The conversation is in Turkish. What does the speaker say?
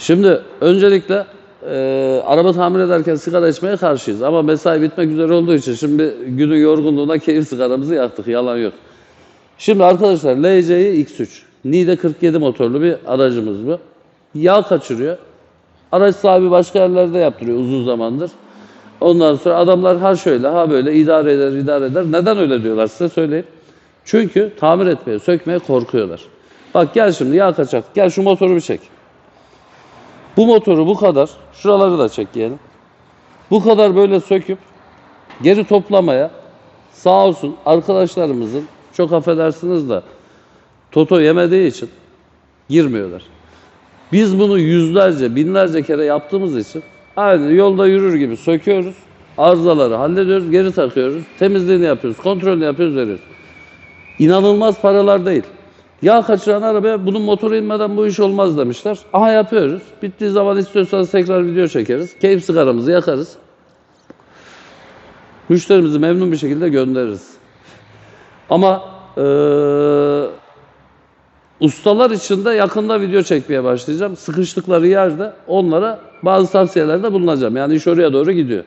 Şimdi öncelikle e, araba tamir ederken sigara içmeye karşıyız. Ama mesai bitmek üzere olduğu için şimdi günün yorgunluğuna keyif sigaramızı yaktık. Yalan yok. Şimdi arkadaşlar LC'yi X3. Nide 47 motorlu bir aracımız bu. Yağ kaçırıyor. Araç sahibi başka yerlerde yaptırıyor uzun zamandır. Ondan sonra adamlar ha şöyle ha böyle idare eder idare eder. Neden öyle diyorlar size söyleyeyim. Çünkü tamir etmeye, sökmeye korkuyorlar. Bak gel şimdi yağ kaçak. Gel şu motoru bir çek. Bu motoru bu kadar, şuraları da çek yeğenim. Bu kadar böyle söküp geri toplamaya sağ olsun arkadaşlarımızın çok affedersiniz de toto yemediği için girmiyorlar. Biz bunu yüzlerce, binlerce kere yaptığımız için aynı yolda yürür gibi söküyoruz. Arızaları hallediyoruz, geri takıyoruz. Temizliğini yapıyoruz, kontrolünü yapıyoruz, veriyoruz. İnanılmaz paralar değil. Yağ kaçıran arabaya bunun motoru inmeden bu iş olmaz demişler. Aha yapıyoruz. Bittiği zaman istiyorsanız tekrar video çekeriz. Keyif sigaramızı yakarız. Müşterimizi memnun bir şekilde göndeririz. Ama eee, ustalar için de yakında video çekmeye başlayacağım. Sıkıştıkları yerde onlara bazı tavsiyelerde bulunacağım. Yani iş oraya doğru gidiyor.